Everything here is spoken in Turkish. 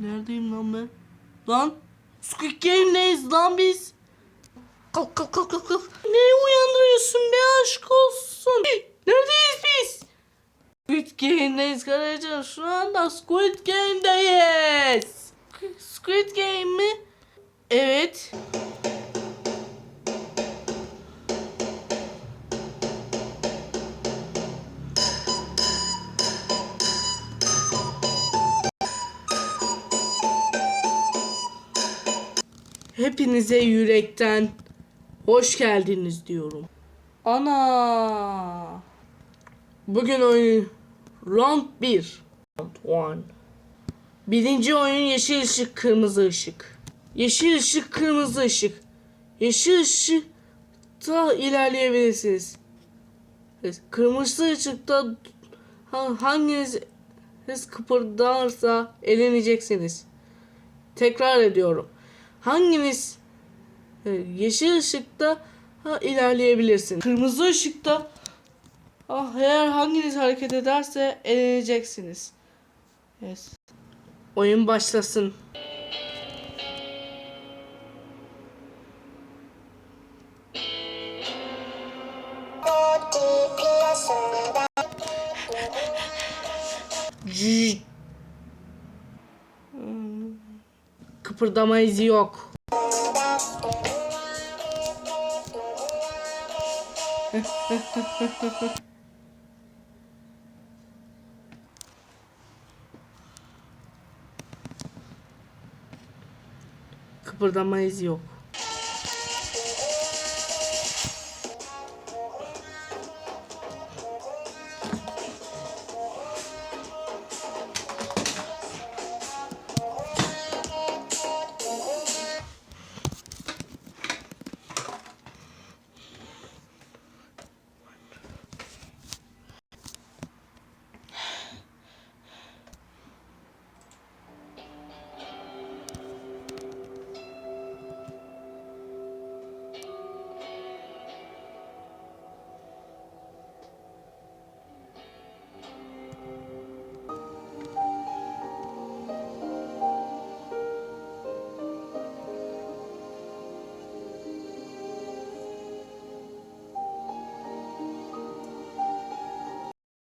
Neredeyim lan ben? Lan Squid Game'deyiz lan biz. Kalk kalk kalk kalk kalk. Neyi uyandırıyorsun be aşk olsun. Neredeyiz biz? Squid Game'deyiz kardeşim. Şu anda Squid Game'deyiz. Squid Game mi? Evet. Hepinize yürekten hoş geldiniz diyorum. Ana. Bugün oyun round 1. Round 1. Birinci oyun yeşil ışık kırmızı ışık. Yeşil ışık kırmızı ışık. Yeşil ışıkta ilerleyebilirsiniz. Kırmızı ışıkta ha- hanginiz kıpırdarsa eleneceksiniz. Tekrar ediyorum. Hanginiz e, yeşil ışıkta ha, ilerleyebilirsiniz. Kırmızı ışıkta ah, eğer hanginiz hareket ederse eleneceksiniz. Evet. Oyun başlasın. Cüc. que por dar mais ioco. que por dar mais ioco.